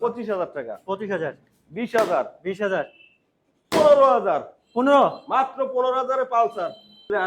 পঁচিশ হাজার টাকা। পঁচিশ হাজার। বিশ হাজার। বিশ হাজার। পনেরো হাজার। পনেরো? মাত্র পনেরো হাজারে পালসার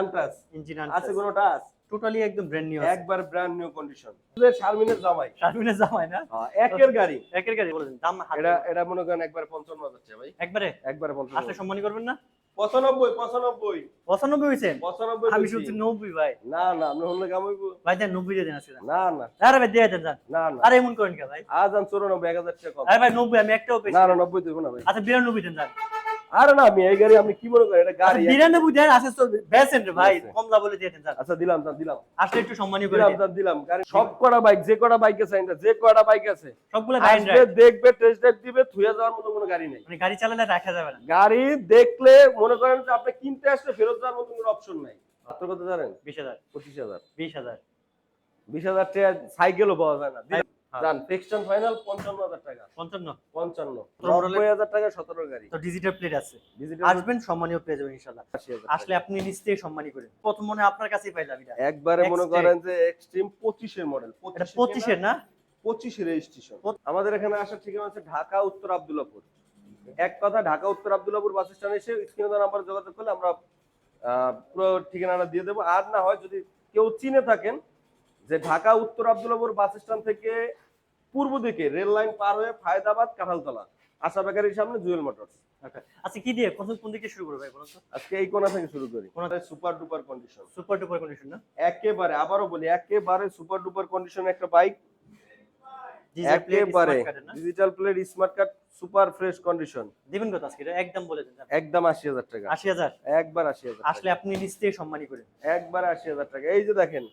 আনটাস। ইঞ্জিন আছে কোনো টাচ টোটালি একদম ব্র্যান্ড নিউ একবার ব্র্যান্ড নিউ কন্ডিশন শারমিনের জামাই। শারমিনের জামাই না? হ্যাঁ, একের গাড়ি। একের গাড়ি বলেছেন। দাম এটা এটা মনে করেন একবার পঞ্চান্ন হাজার ভাই। একবারে? একবারে আসলে পঞ্চান্ন সম্মানী করবেন না? পঁচানব্বই পঁচানব্বই। পঁচানব্বই হয়েছেন পঁচানব্বই আমি শুনছি নব্বই ভাই। না না হলে কামাইব ভাই দেন নব্বই দিয়ে দেন আজকে না না। আরে ভাই দিয়ে দেন না না। আরে এমন করেন কে ভাই? আজ আমি চৌরানব্বই এক হাজার টাকা কম। আরে ভাই নব্বই আমি একটাও পেয়েছি না না নব্বই দেবো না ভাই। আচ্ছা বিরানব্বই দেন যান। আরে না আমি এই গাড়ি আপনি কি মনে করেন এটা আচ্ছা, গাড়ি বিরানব্বই দেন রে ভাই কমলা বলে দিয়ে দেন আচ্ছা দিলাম স্যার দিলাম। আসলে একটু সম্মানী করে দিলাম স্যার দিলাম। গাড়ি সব কটা বাইক যে কটা বাইক আছে এটা যে কটা বাইক আছে সবগুলো আসবে দেখবে টেস্ট ড্রাইভ দিবে থুয়ে যাওয়ার মতো কোনো গাড়ি নেই। মানে গাড়ি চালালে রাখা যাবে না। গাড়ি দেখলে মনে করেন যে আপনি কিনতে আসলে ফেরত যাওয়ার মতো কোনো অপশন নাই। মাত্র কত জানেন? বিশ হাজার। পঁচিশ হাজার। বিশ হাজার। বিশ হাজার টাকা সাইকেলও পাওয়া যায় না। জান ফিক্সড ফাইনাল পঞ্চান্ন হাজার টাকা। পঞ্চান্ন। পঞ্চান্ন। সতেরো model নব্বই হাজার টাকা সতেরো গাড়ি। তো ডিজিটাল প্লেট আছে। আসবেন সম্মানীয় পেয়ে যাবেন হাজার আসলে আপনি নিজ থেকে সম্মানী করেন। প্রথম মনে আপনার কাছেই পাইলাম এটা। একবারে মনে করেন যে এক্সট্রিম পঁচিশের মডেল এটা পঁচিশের না? পঁচিশের রেজিস্ট্রেশন আমাদের এখানে আসার ঠিকানা হচ্ছে ঢাকা উত্তর আব্দুল্লাপুর। এক কথা ঢাকা উত্তর আব্দুল্লাপুর বাস স্ট্যান্ডে এসে স্ক্রিনে নাম্বার যোগাযোগ করলে আমরা পুরো ঠিকানাটা দিয়ে দেবো। আর না হয় যদি কেউ চিনে থাকেন যে ঢাকা উত্তর আব্দুল্লাপুর বাস স্ট্যান্ড থেকে পূর্ব দিকে রেল লাইন পার হয়ে ফায়দাবাদ কাঁঠালতলা আশা বেকারির সামনে জুয়েল মোটরস। আচ্ছা কি দিয়ে? কোন কোন দিকে শুরু করবে বলুন তো আজকে এই কোনা থেকে শুরু করি। কোনা super duper condition. Super duper condition না? একেবারে আবারও বলি একেবারে সুপার ডুপার কন্ডিশন একটা বাইক। ডিজিটাল প্লেট একেবারে smart card digital plate smart card super fresh condition. দিবেন কত আজকে? একদম বলে দেন একদম আশি হাজার টাকা। আশি হাজার? একবার আশি হাজার আসলে আপনি নিজ থেকে সম্মানী করেন। একবার আশি হাজার টাকা। এই যে দেখেন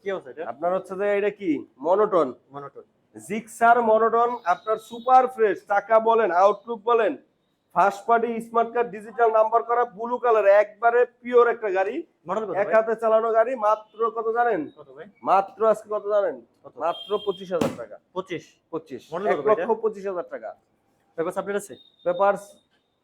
কি অবস্থা এটা? আপনার হচ্ছে যে এটা কি? মনোটন। মনোটন। জিক্সার মনোটন আপনার সুপার ফ্রেশ টাকা বলেন আউটলুক বলেন first party smart card digital number করা ব্লু কালার একবারে পিওর একটা গাড়ি এক হাতে চালানো গাড়ি মাত্র কত জানেন? মাত্র আজকে কত জানেন? মাত্র পঁচিশ হাজার টাকা। পঁচিশ? পঁচিশ। এক লক্ষ পঁচিশ হাজার টাকা। পেপার আপডেট আছে? পেপার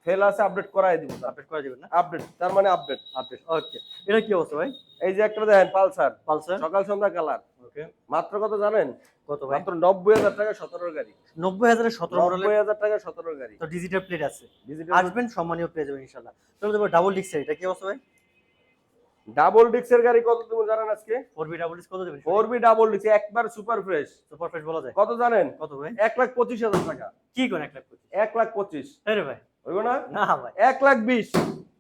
ফেল আছে আপডেট করাই দিব আপডেট করে দিবেন না? আপডেট তার মানে আপডেট আপডেট ওকে এটা কি অবস্থা ভাই? এই যে একটা দেখেন পালসার। পালসার? সকাল সন্ধ্যা কালার। ওকে? মাত্র কত জানেন? কত ভাই? মাত্র নব্বই হাজার টাকা সতেরো গাড়ি। নব্বই হাজারের সতেরো নব্বই হাজার টাকা সতেরো গাড়ি। তো ডিজিটাল প্লেট আছে। ডিজিটাল আসবেন সম্মানীয় পেয়ে যাবেন তবে তারপর ডাবল ডিক্স এটা কি অবস্থা ভাই? ডাবল ডিক্সের গাড়ি কত তুমি জানেন আজকে? ফোরবি ডাবল ডিক্স কত দেবেন? ফোর ডাবল ডিক্স একবার সুপার ফ্রেশ সুপার ফ্রেশ বলা যায়। কত জানেন? কত ভাই? এক লাখ পঁচিশ হাজার টাকা। কি কোন এক লাখ পঁচিশ? এক লাখ পঁচিশ। রে ভাই। হইব না? না ভাই। এক লাখ বিশ।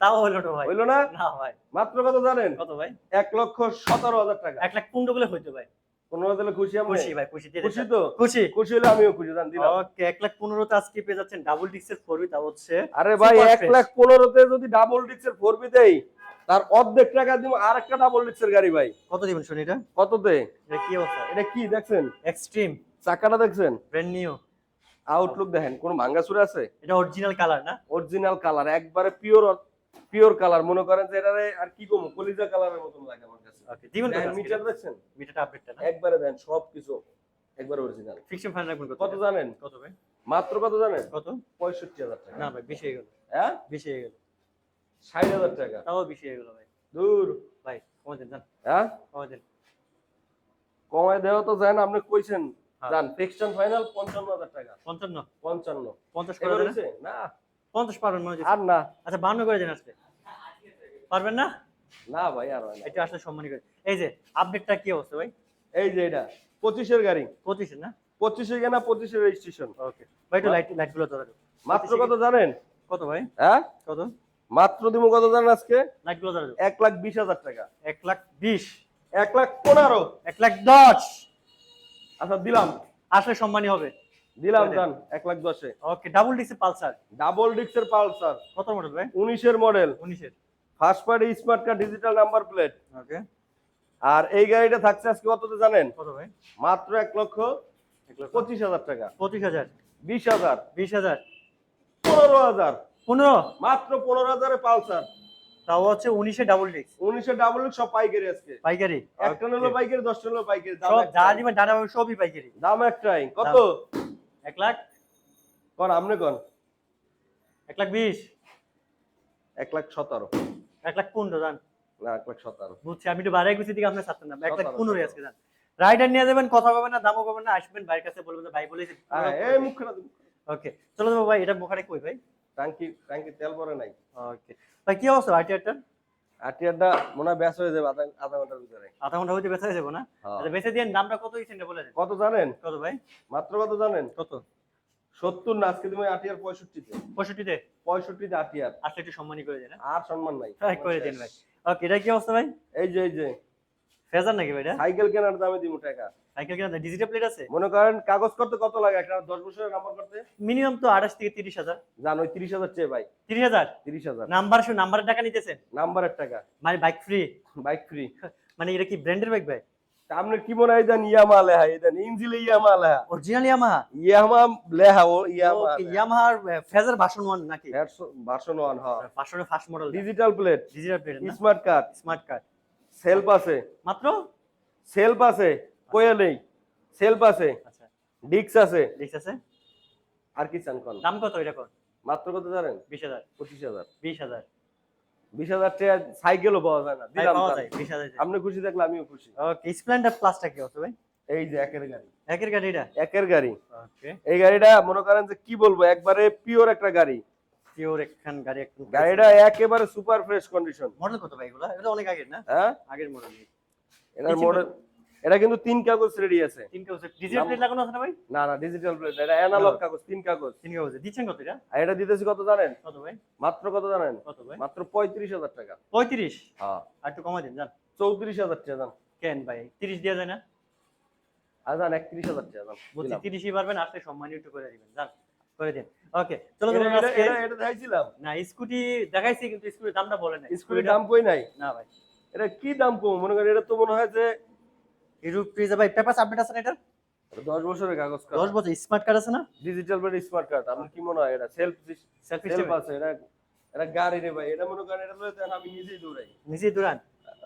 তাও হলো না ভাই। হইল না? না ভাই। মাত্র কত জানেন? কত ভাই? এক লক্ষ সতেরো হাজার টাকা। এক লাখ পনেরো হইতো ভাই। পনেরো দিলে খুশি আমি? খুশি ভাই খুশি খুশি তো? খুশি। খুশি হলে আমিও খুশি জান দিলাম। ওকে এক লাখ পনেরোতে আজকে পেয়ে যাচ্ছেন ডাবল ডিক্সের ফোর বি তা হচ্ছে আরে ভাই এক। লাখ পনেরোতে যদি ডাবল ডিক্সের ফোর বি দেই তার অর্ধেক টাকা দিব আর একটা ডাবল ডিক্সের গাড়ি ভাই। কত দিবেন শুনি এটা? কততে? এটা কি অবস্থা? এটা কি দেখছেন? এক্সট্রিম চাকাটা দেখছেন? ব্র্যান্ড নিউ আউটলুক দেখেন কোন ভাঙ্গাচুরা আছে? এটা অরিজিনাল কালার না? অরিজিনাল কালার একবারে পিওর পিওর কালার মনে করেন যে এটারে আর কি কমু কলিজা কালারের মতন লাগে আমার কাছে। ওকে কত মিটার? দেখছেন? মিটারটা আপডেটটা না? একবারে দেন সব কিছু একবার অরিজিনাল ফিক্সড ফাইনাল রাখবেন কত? জানেন? কত ভাই? মাত্র কত জানেন? কত? পঁয়ষট্টি হাজার টাকা। না ভাই বেশি হয়ে গেল। হ্যাঁ? বেশি হয়ে গেল। ষাট হাজার টাকা। তাও বেশি হয়ে গেল ভাই। দূর। ভাই কমে দেন হ্যাঁ? কমে দেন। কমায় দেওয়া তো যায় না আপনি কইছেন। জান ফিক্সড ফাইনাল পঞ্চান্ন হাজার টাকা। পঞ্চান্ন। পঞ্চান্ন। পঞ্চাশ করে এবার দেন না। পঞ্চাশ পারবেন মনে আর না। আচ্ছা বান্ন করে দেন আজকে। পারবেন না? না ভাই আর না। এটা আসলে সম্মানী করে। এই যে আপডেটটা কি অবস্থা ভাই? এই যে এটা পঁচিশের গাড়ি। পঁচিশে না? পঁচিশে কেনা পঁচিশের রেজিস্ট্রেশন ওকে ভাই একটু লাইট লাইটগুলো ধরো মাত্র কত জানেন? কত ভাই? হ্যাঁ? কত? মাত্র দিব কত জানেন আজকে? লাইটগুলো ধরো এক লাখ বিশ হাজার টাকা। এক লাখ বিশ। এক লাখ পনেরো। এক লাখ দশ। আচ্ছা দিলাম। আসলে সম্মানী হবে। দিলাম দেন। এক লাখ দশে। ওকে ডাবল ডিক্সে পালসার। ডাবল ডিক্সের পালসার। কত মডেল ভাই? উনিশের মডেল উনিশের। First party smart card digital number plate okay. আর এই গাড়িটা থাকছে আজকে কততে জানেন? কত ভাই? মাত্র এক লক্ষ। পঁচিশ হাজার টাকা। পঁচিশ হাজার। বিশ হাজার। বিশ হাজার। পনেরো হাজার। পনেরো? মাত্র পনেরো হাজারে পালসার। তাও হচ্ছে উনিশে ডাবল ডিক্স উনিশে ডাবল সব পাইকারি আজকে। পাইকারি? একটা নিলো পাইকারি দশটা নিলো পাইকারি দাম সব যা। দিবেন পাবেন সবই পাইকারি। দাম একটাই। কত? এক লাখ। কন আপনি কন এক লাখ বিশ। এক লাখ সতেরো। এক লাখ পনেরো জান। না এক লাখ সতেরো। বুঝছি আমি একটু বাড়াই গুছি দিকে আপনার ছাড়তেন না। এক লাখ সতেরো, পনেরো সতেরো। আজকে জান। রাইডার নিয়ে যাবেন কথা পাবেন না দামও পাবেন না আসবেন ভাইয়ের কাছে বলবেন ভাই বলেছি হ্যাঁ, ওকে চলো তো ভাই এটা বোখারে কই ভাই? টাঙ্কি টাঙ্কি তেল পরে নাই। ওকে ভাই কি অবস্থা? আইটিআরটা আটিয়ারটা মনে হয় ব্যাস হয়ে যাবে আধা আধা ঘণ্টার ভিতরে। আধা ঘণ্টা হইতে বেঁচে যাব না? হ্যাঁ। আচ্ছা বেঁচে দিয়ে দামটা কত দিচ্ছেন বলে দেন। কত জানেন? কত ভাই? মাত্র কত জানেন? কত? সত্তর না আজকে তুমি আটিয়ার পঁয়ষট্টিতে। পঁয়ষট্টিতে? পঁয়ষট্টিতে আটিয়ার আসলে একটু সম্মানী করে দেন আর সম্মান নাই। হ্যাঁ করে দিন ভাই। ওকে এটা কি অবস্থা ভাই? এই যে এই যে। ফেজার নাকি ভাই এটা? সাইকেল কেনার দামে দিব টাকা। সাইকেল কেনা ডিজিটাল প্লেট আছে? মনে করেন কাগজ করতে কত লাগে? একটা দশ বছরের নাম্বার করতে? মিনিমাম তো আঠাশ থেকে তিরিশ হাজার। জান ওই তিরিশ হাজার চেয়ে ভাই। তিরিশ হাজার? তিরিশ হাজার। নাম্বার শুনে নাম্বারের টাকা নিতেছেন? নাম্বারের টাকা। মানে বাইক ফ্রি বাইক ফ্রি মানে এটা কি ব্র্যান্ডের বাইক ভাই আপনার কি মনে হয় দেন? ইয়ামা লেহা। দেন ইঞ্জিলে ইয়ামা লেহা। অরিজিনাল ইয়ামাহা ইয়ামা লেহা ও ইয়ামা ওকে ফেজার ভার্সন 1 নাকি? ভার্সন ওয়ান হ্যাঁ ভার্সনের first model digital plate digital plate smart card smart card self আছে। মাত্র? সেলফ আছে। নেই সেলফ আছে আচ্ছা। ডিক্স আছে। ঠিক আছে? আর কি চান কোন দাম কত এটা কোন মাত্র কত জানেন বিশ হাজার। পঁচিশ হাজার। বিশ হাজার। বিশ হাজার টাকা সাইকেলও পাওয়া যায় না দিলাম পাওয়া যায় বিশ হাজার আপনি খুশি থাকলে আমিও খুশি। ওকে স্প্লেন্ডার প্লাসটা কি ভাই? এই যে একের গাড়ি। একের গাড়ি এটা? একের গাড়ি। ওকে। এই গাড়িটা মনে করেন যে কি বলব একবারে পিওর একটা গাড়ি। পিওর একখান গাড়ি গাড়িটা একেবারে সুপার ফ্রেশ কন্ডিশন মডেল কত ভাই এগুলো? এটা অনেক আগের না? হ্যাঁ? আগের মডেল এটার মডেল এটা কিন্তু তিন কাগজ রেডি আছে। তিন কাগজ। ডিজিটাল প্লেট লাগানো আছে না ভাই? না না ডিজিটাল প্লেট এটা অ্যানালগ কাগজ তিন কাগজ। তিন কাগজ। দিচ্ছেন কত এটা? আর এটা দিতেছি কত জানেন? কত ভাই? মাত্র কত জানেন? কত ভাই? মাত্র পঁয়ত্রিশ হাজার টাকা। পঁয়ত্রিশ? হ্যাঁ। আর একটু কমা দিন জান। চৌত্রিশ হাজার টাকা জান কেন ভাই? তিরিশ দেওয়া যায় না? আর জান একত্রিশ হাজার টাকা জান বলছি দিলাম। তিরিশই পারবেন আসলে সম্মানী একটু করে দিবেন জান। করে দিন। ওকে চলো আজকে এটা- এটা দেখাইছিলাম। না স্কুটি দেখাইছি কিন্তু স্কুটির দামটা বলে নাই। স্কুটির দাম কই নাই? না ভাই। এটা কি দাম কম? মনে করেন এটা তো মনে হয় যে হিরো প্রিজা ভাই পেপার আপডেট আছে না এটা এটা দশ বছরের কাগজ দশ বছর স্মার্ট কার্ড আছে না? ডিজিটাল প্লেট স্মার্ট কার্ড আপনার কি মনে হয় এটা সেলফ সেলফি সেলফ আছে এটা এটা গাড়ি রে ভাই এটা মনে করেন এটা লইতে আমি নিজেই দৌড়াই। নিজে দূরান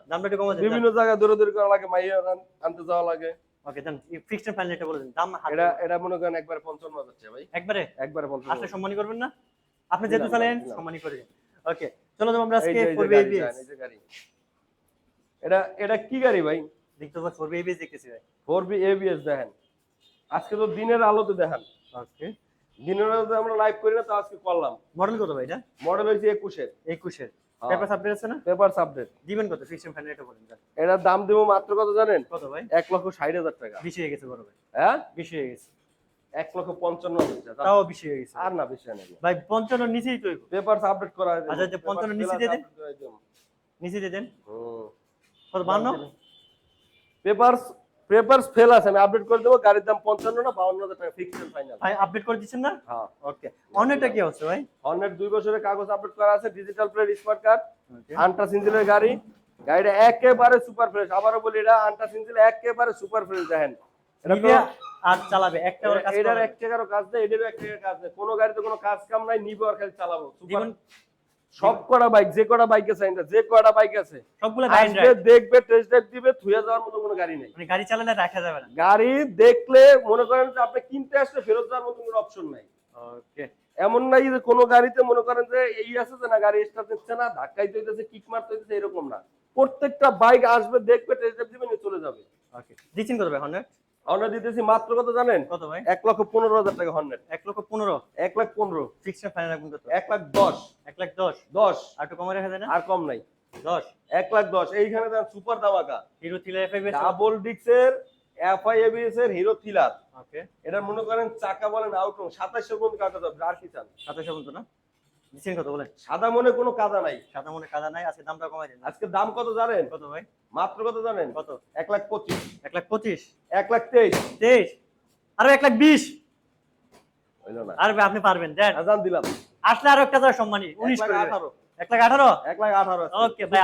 দামটা একটু কমা দিন বিভিন্ন জায়গায় দৌড়াদৌড়ি করা লাগে মাইয়া আন- আনতে যাওয়া লাগে। ওকে দেন ফিক্সড ফাইনাল এটা বলে দিন দাম হাত এটা এটা মনে করেন একবার পঞ্চান্ন হাজার ভাই। একবারে? একবারে পঞ্চান্ন আসলে সম্মানী করবেন না? আপনি যেহেতু চালেন। সম্মানী করে দিন। ওকে চলো তো আমরা আজকে করবে এই গাড়ি। এটা এটা কি গাড়ি ভাই? দেখতে পাচ্ছি করবে এবিএস দেখতেছি ভাই। ফোর এবিএস দেখেন। আজকে তো দিনের আলোতে দেখেন। ওকে দিনের আলোতে আমরা লাইভ করি না তো আজকে করলাম। মডেল কত ভাই এটা? মডেল একুশের। একুশের। হ্যাঁ। পেপার আপডেট আছে না? পেপার আপডেট দিবেন কত? ফিক্সড ফাইনাল এটা বলেন এটার দাম দেবো মাত্র কত জানেন? কত ভাই? এক লক্ষ ষাট হাজার টাকা। বেশি হয়ে গেছে বড় ভাই। হ্যাঁ? বেশি হয়ে গেছে। এক লক্ষ পঞ্চান্ন তাও বেশি হয়ে গেছে। আর না বেশি নেই। ভাই পঞ্চান্ন নিচেই তো পেপার আপডেট করা আচ্ছা, 55 নিচে দিয়ে দেন? নিচে দিয়ে দেন। কত বান্ন? পেপার পেপারস ফেল আছে আমি আপডেট করে দেবো গাড়ির দাম পঞ্চান্ন না বাউন্ন হাজার টাকা ফিক্সড ফাইনাল ভাই আপডেট করে দিচ্ছেন না? হ্যাঁ। ওকে অনেকটা কি হচ্ছে ভাই? হর্নেট দুই বছরের কাগজ আপডেট করা আছে digital plate smart card Okay. আন্টা সিঞ্জিলের গাড়ি। গাড়িটা একেবারে সুপার ফ্রেশ আবারও বলি এটা আন্টা সিঞ্জিল একেবারে সুপার ফ্রেশ দেখেন। আর চালাবে একটা কাজ এটার এক টাকারও কাজ নেই এটারও এক টাকার কাজ নেই। কোনো গাড়িতে কোনো কাজ কাম নাই নিবে আর খালি চালাবো। জীবন সব কটা বাইক যে কটা বাইক আছে যে কটা বাইক আছে সবগুলো আসবে দেখবে টেস্ট ড্রাইভ দিবে থুয়ে যাওয়ার মতো কোনো গাড়ি নেই। মানে গাড়ি চালালে রাখা যাবে না। গাড়ি দেখলে মনে করেন যে আপনি কিনতে আসলে ফেরত যাওয়ার মতো কোনো অপশন নাই। ওকে এমন নাই যে কোনো গাড়িতে মনে করেন যে এই আছে যে না গাড়ি স্টার্ট দিচ্ছে না ধাক্কাই হইতেছে কিক মারতে হইতেছে এরকম না। প্রত্যেকটা বাইক আসবে দেখবে টেস্ট ড্রাইভ দিবে নিয়ে চলে যাবে। ওকে দিচ্ছেন ভাই হন্ড্রেড আমরা দিতেছি মাত্র কত জানেন? কত ভাই? এক লক্ষ পনেরো হাজার টাকা হন্ড্রেড এক লক্ষ পনেরো। এক লাখ পনেরো। ফিক্সড ফাইনাল রাখবেন কত? এক লাখ দশ। লাখ দশ। দশ। আর একটু কমে রাখা যায় না? আর কম নাই। দশ। এক লাখ দশ। এইখানে দেন সুপার দামাকা হিরো থ্রিলার এফআইভি ডাবল ডিক্সের এফআই এবিএস এর হিরো থ্রিলার। ওকে। এটা মনে করেন চাকা বলেন আউট সাতাশশো পর্যন্ত কাটা যাবে আর কি চান? সাতাশ পর্যন্ত না? দিচ্ছেন কত বলেন? সাদা মনে কোনো কাদা নাই। সাদা মনে কাদা নাই আজকে দামটা কমাই দিন। আজকে দাম কত জানেন? কত ভাই? মাত্র কত জানেন? কত? এক লাখ পঁচিশ। এক লাখ পঁচিশ? এক লাখ তেইশ। তেইশ? আরও এক লাখ বিশ? আর আপনি পারবেন দেন। আজান দিলাম। আসলে আরও একটা হাজার সম্মানী উনিশ আঠারো। এক লাখ আঠারো? এক লাখ আঠারো ওকে ভাই,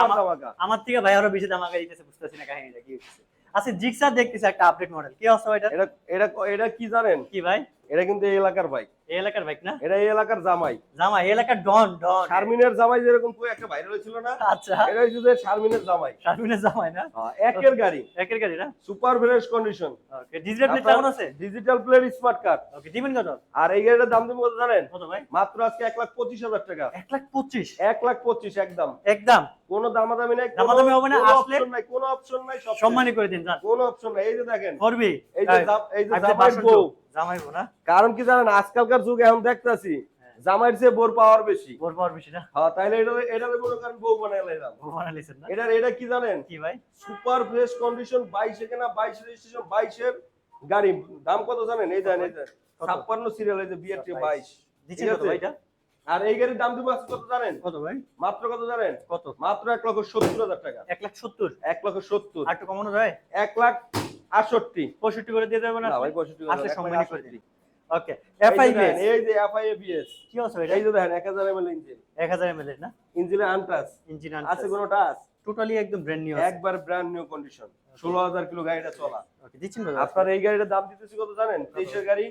আমার- থেকে ভাই আরও বেশি দাম আগে দিতেছে বুঝতেছি না কাহিনীটা কি হচ্ছে আচ্ছা জিক্সার দেখতেছি একটা আপডেট মডেল কি অবস্থা এটা এটা এটা কি জানেন? কি ভাই? এটা কিন্তু এই এলাকার বাইক এই এলাকার বাইক না? এটা এই এলাকার জামাই। জামা এই এলাকার ডন ডন। শারমিনের জামাই যেরকম কই একটা ভাইরাল হয়েছিল না আচ্ছা। এটা হচ্ছে যে শারমিনের জামাই। শারমিনের জামাই না? হ্যাঁ, একের গাড়ি। একের গাড়ি না? Super fresh condition okay digital আছে? ডিজিটাল স্মার্ট কার্ড ওকে দিবেন কত? আর এই গাড়িটার দাম তুমি কত জানেন? কত ভাই? মাত্র আজকে এক লাখ পঁচিশ হাজার টাকা। এক লাখ পঁচিশ? এক লাখ পঁচিশ একদম। একদম? কোনো দামাদামি নাই দামাদামি হবে না, আসলে- নাই কোনো অপশন নাই সব সম্মানী করে দিন জান কোনো অপশন নাই এই যে দেখেন করবি। এই যে এই যে জামাইয়ের বউ। জামাইবো না? কারণ কি জানেন আজকালকার যুগ এখন দেখতাছি হ্যাঁ। জামাইয়ের চেয়ে বোর পাওয়ার বেশি। বোর পাওয়ার বেশি না? হ্যাঁ তাইলে এটা এটা মনে করেন বউ বানাই লাইলাম। ও বানাইছেন না? এটার এটা কি জানেন? কি ভাই? সুপার ফ্রেশ কন্ডিশন বাইশে কেনা বাইশ রেজিস্ট্রেশন বাইশের গাড়ি। দাম কত জানেন? এই দেন এই দেন। কত? ছাপ্পান্ন সিরিয়াল এই যে বিআরটি বাইশ। দিচ্ছেন ঠিক কত আছে? ভাই এটা? আর এই গাড়ির দাম দিব কত জানেন? কত ভাই? মাত্র কত জানেন? কত? মাত্র এক লক্ষ সত্তর হাজার টাকা। এক লাখ সত্তর? এক লক্ষ সত্তর। আর একটু কমানো যায়? এক লাখ আটষট্টি। পঁয়ষট্টি করে দিয়ে দেবেন না ভাই পঁয়ষট্টি আসলে সম্মানী করে দিই ওকে এই এফআই যে দেখেন, এই যে এফআইএবিএস কি আছে এটা? এই যে দেখেন এক হাজার ইঞ্জিন। এক হাজার না? ইঞ্জিনে আনটাস ইঞ্জিন আছে কোনো টাচ? টোটালি একদম ব্র্যান্ড নিউ একবার ব্র্যান্ড নিউ কন্ডিশন ষোলো হাজার কিলো গাড়িটা চলা। ওকে দিচ্ছেন কত? আপনার এই গাড়িটার দাম দিতেছি কত জানেন? গাড়ি।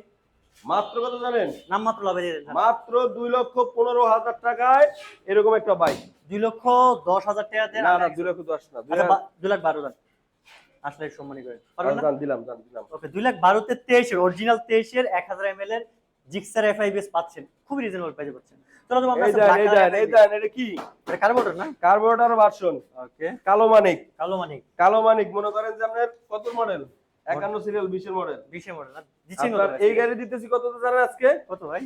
মাত্র কত জানেন? নাম মাত্র লাভে দিয়ে দেন। মাত্র দুই লক্ষ পনেরো হাজার টাকায় এরকম একটা বাইক দুই লক্ষ দশ হাজার টাকা দেন না না দুই লক্ষ দশ না দুই আচ্ছা লাখ- বা- দুই লাখ বারো দেন আসলে সম্মানী করে। পারবেন দিলাম দিলাম। ওকে দুই লাখ বারোতে তেইশের অরিজিনাল তেইশের এক হাজার এমএল এর জিক্সার এফআইবিএস পাচ্ছেন। খুবই রিজনেবল প্রাইসে পাচ্ছেন। তোরা তো আমার এই কাছে দেন এটা কি? এটা কার্বোরেটর না? Carburettor version okay. কালো মানিক। কালো মানিক। কালো মানিক মনে করেন যে আপনার কত মডেল একান্ন সিরিয়াল বিশের মডেল বিশে মডেল না? দিচ্ছেন? এই গাড়ি দিতেছি কত জানেন আজকে? কত ভাই?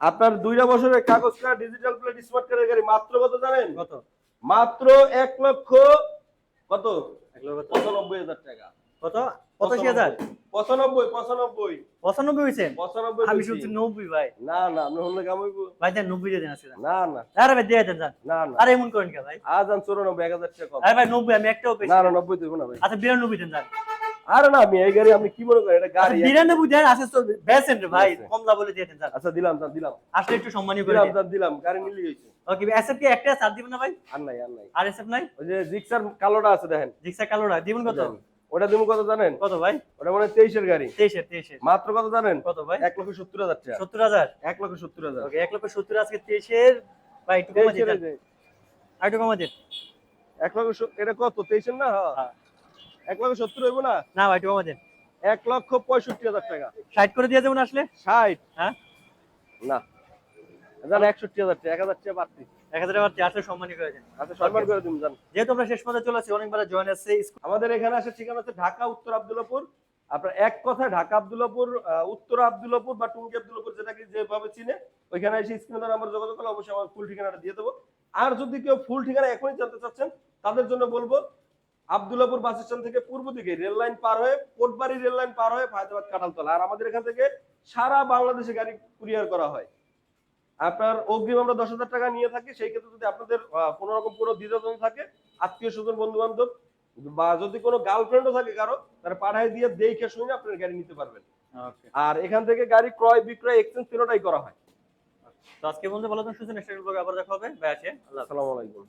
আপনার দুইটা বছরের কাগজ কার্ড ডিজিটাল প্লেট স্মার্ট কার্ডের গাড়ি মাত্র কত জানেন? কত? মাত্র এক লক্ষ কত? পঁচানব্বই হাজার টাকা। কত? পঁচাশি হাজার? পঁচানব্বই পঁচানব্বই। পঁচানব্বই হয়েছেন পঁচানব্বই আমি শুনছি নব্বই ভাই। না না হলে কামাই ভাই দেন নব্বই দিয়ে দেন না না। আরে ভাই দিয়ে দেন যান। না না। আরে এমন করেন কে ভাই? আজ আন চৌরানব্বই এক হাজার টাকা আরে ভাই নব্বই আমি একটাও পেয়েছি না না নব্বই দেবো না ভাই। আচ্ছা বিরানব্বই দেন যান। আরে না আমি এই গাড়ি আপনি কি মনে করেন এটা আচ্ছা গাড়ি? বিরানব্বই দেন আসে তো বেসেন রে ভাই আছে। কম দাম বলে দিয়ে দেন যান আচ্ছা দিলাম দাম দিলাম। আসলে একটু সম্মানী করে দিলাম দাম দিলাম গাড়ি নিলে গেছে। ওকে এসএফ কি একটা ছাড় দিবেন না ভাই? আর নাই আর নাই। আর এসএফ নাই? ওই যে জিক্সার কালোটা আছে দেখেন। জিক্সা কালোটা দিবেন কত? ওটা তুমি কত জানেন? কত ভাই? ওটা মানে তেইশের গাড়ি। তেইশের তেইশের। মাত্র কত জানেন? কত ভাই? এক লক্ষ সত্তর হাজার টাকা। সত্তর হাজার? এক লক্ষ সত্তর হাজার। ওকে এক লক্ষ সত্তর আজকে তেইশের। ভাই একটু কমা দিন। আর একটু কমা দিন। এক লক্ষ এটা কত? তেইশের না? হ্যাঁ। এক লক্ষ সত্তর হইব না? না ভাই কমা দিন। এক লক্ষ পঁয়ষট্টি হাজার টাকা। ষাট করে দিয়ে আসলে? ষাট? হ্যাঁ? না। জান একষট্টি হাজার টাকা এক হাজার টাকা বাড়তি। এক হাজার আবার আসলে সম্মানী করে দেন। আচ্ছা সম্মান করে দিন জান যেহেতু আমরা শেষ পর্যন্ত চলে আসছি অনেকবার জয়েন আছে আমাদের এখানে আসে ঠিকানা হচ্ছে ঢাকা উত্তর আব্দুল্লাপুর আপনার এক কথায় ঢাকা আব্দুল্লাপুর উত্তর আব্দুল্লাপুর বা টুঙ্গি আব্দুল্লাপুর যেটাকে যেভাবে চিনে ওইখানে এসে স্ক্রিনে যোগাযোগ করলে অবশ্যই আমার ফুল ঠিকানাটা দিয়ে দেবো। আর যদি কেউ ফুল ঠিকানা এখনই জানতে চাচ্ছেন তাদের জন্য বলব আব্দুল্লাপুর বাস স্ট্যান্ড থেকে পূর্ব দিকে রেল লাইন পার হয়ে কোটবাড়ি রেল লাইন পার হয়ে ফায়দাবাদ কাঁঠালতলা। আর আমাদের এখান থেকে সারা বাংলাদেশে গাড়ি কুরিয়ার করা হয়। আপনার অগ্রিম আমরা দশ হাজার টাকা নিয়ে থাকি সেই ক্ষেত্রে যদি আপনাদের কোনো রকম কোনো দ্বিধাদ্বন্দ্ব থাকে আত্মীয় স্বজন বন্ধু বান্ধব বা যদি কোনো গার্লফ্রেন্ডও থাকে কারও তারা পাঠায় দিয়ে দেখে শুনে আপনার গাড়ি নিতে পারবেন। আর এখান থেকে গাড়ি ক্রয় বিক্রয় এক্সচেঞ্জ তিনটাই করা হয়। তো আজকে বলতে ভালো থাকুন সুস্থ নেক্সট আবার দেখা হবে। ভাই আছে আল্লাহ। আসসালামু আলাইকুম।